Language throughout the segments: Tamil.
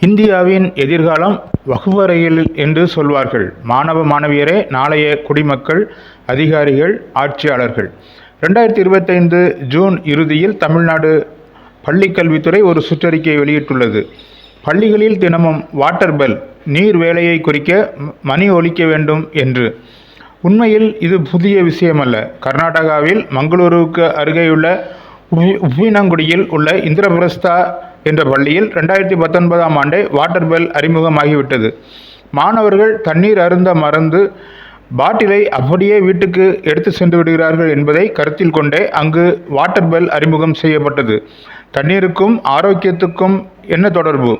இந்தியாவின் எதிர்காலம் வகுப்பறையில் என்று சொல்வார்கள். மாணவ மாணவியரே நாளைய குடிமக்கள் அதிகாரிகள் ஆட்சியாளர்கள். ரெண்டாயிரத்தி இருபத்தைந்து ஜூன் இறுதியில் தமிழ்நாடு பள்ளிக்கல்வித்துறை ஒரு சுற்றறிக்கை வெளியிட்டுள்ளது. பள்ளிகளில் தினமும் வாட்டர் பெல் நீர் வேலையை குறிக்க மணி ஒலிக்க வேண்டும் என்று. உண்மையில் இது புதிய விஷயமல்ல. கர்நாடகாவில் மங்களூருவுக்கு அருகேயுள்ள உப்பினங்குடியில் உள்ள இந்திரபிரஸ்தா என்ற பள்ளியில் ரெண்டாயிரத்தி பத்தொன்பதாம் ஆண்டே வாட்டர் பெல் அறிமுகமாகிவிட்டது. மாணவர்கள் தண்ணீர் அருந்த மறந்து பாட்டிலை அப்படியே வீட்டுக்கு எடுத்து சென்று விடுகிறார்கள் என்பதை கருத்தில் கொண்டே அங்கு வாட்டர் பெல் அறிமுகம் செய்யப்பட்டது. தண்ணீருக்கும் ஆரோக்கியத்துக்கும் என்ன தொடர்பு?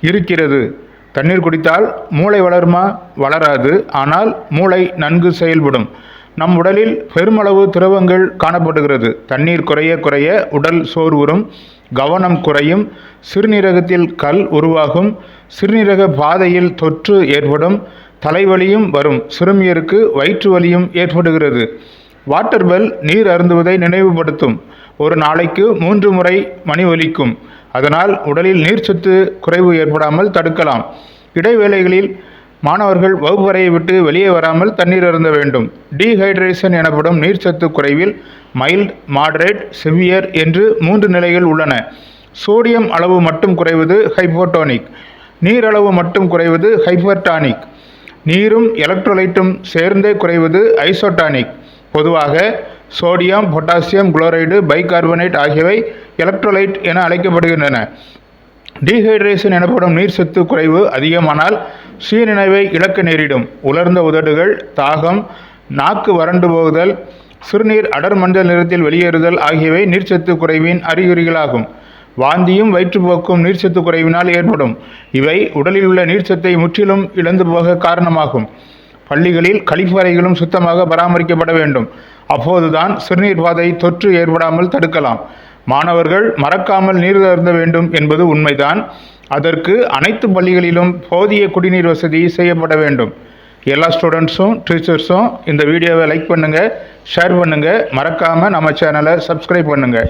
இருக்கிறது. தண்ணீர் குடித்தால் மூளை வளருமா? வளராது. ஆனால் மூளை நன்கு செயல்படும். நம் உடலில் பெருமளவு திரவங்கள் காணப்படுகிறது. தண்ணீர் குறைய குறைய உடல் சோர்வுறும் கவனம் குறையும் சிறுநீரகத்தில் கல் உருவாகும் சிறுநீரக பாதையில் தொற்று ஏற்படும் தலைவலியும் வரும் சிறுமியருக்கு வயிற்று வலியும் ஏற்படுகிறது. வாட்டர் பெல் நீர் அருந்துவதை நினைவுபடுத்தும். ஒரு நாளைக்கு மூன்று முறை மணி ஒலிக்கும். அதனால் உடலில் நீர்ச்சத்து குறைவு ஏற்படாமல் தடுக்கலாம். இடைவேளைகளில் மாணவர்கள் வகுப்பறையை விட்டு வெளியே வராமல் தண்ணீர் அருந்த வேண்டும். டீஹைட்ரேஷன் எனப்படும் நீர்ச்சத்து குறைவில் மைல்ட் மாடரேட் செவியர் என்று மூன்று நிலைகள் உள்ளன. சோடியம் அளவு மட்டும் குறைவது ஹைப்போட்டோனிக் நீரளவு மட்டும் குறைவது ஹைப்பர்டானிக். நீரும் எலக்ட்ரோலைட்டும் சேர்ந்தே குறைவது ஐசோட்டானிக் பொதுவாக சோடியம் பொட்டாசியம் குளோரைடு பைகார்பனேட் ஆகியவை எலக்ட்ரோலைட் என அழைக்கப்படுகின்றன. டீஹைட்ரேஷன் எனப்படும் நீர் சத்து குறைவு அதிகமானால் சீரினைவை இழக்க நேரிடும். உலர்ந்த உதடுகள் தாகம் நாக்கு வறண்டு போகுதல் சிறுநீர் அடர் மஞ்சள் நிறத்தில் வெளியேறுதல் ஆகியவை நீர்ச்சத்து குறைவின் அறிகுறிகளாகும். வாந்தியும் வயிற்றுப்போக்கும் நீர்ச்சத்து குறைவினால் ஏற்படும். இவை உடலில் உள்ள நீர்ச்சத்தை முற்றிலும் இழந்து போக காரணமாகும். பள்ளிகளில் கழிப்பறைகளும் சுத்தமாக பராமரிக்கப்பட வேண்டும். அப்போதுதான் சிறுநீர் பாதை தொற்று ஏற்படாமல் தடுக்கலாம். மாணவர்கள் மறக்காமல் நீர் அருந்த வேண்டும் என்பது உண்மைதான். அதற்கு அனைத்து பள்ளிகளிலும் போதிய குடிநீர் வசதி செய்யப்பட வேண்டும். எல்லா ஸ்டூடெண்ட்ஸும் டீச்சர்ஸும் இந்த வீடியோவை லைக் பண்ணுங்கள் ஷேர் பண்ணுங்கள் மறக்காமல் நம்ம சேனலை சப்ஸ்கிரைப் பண்ணுங்கள்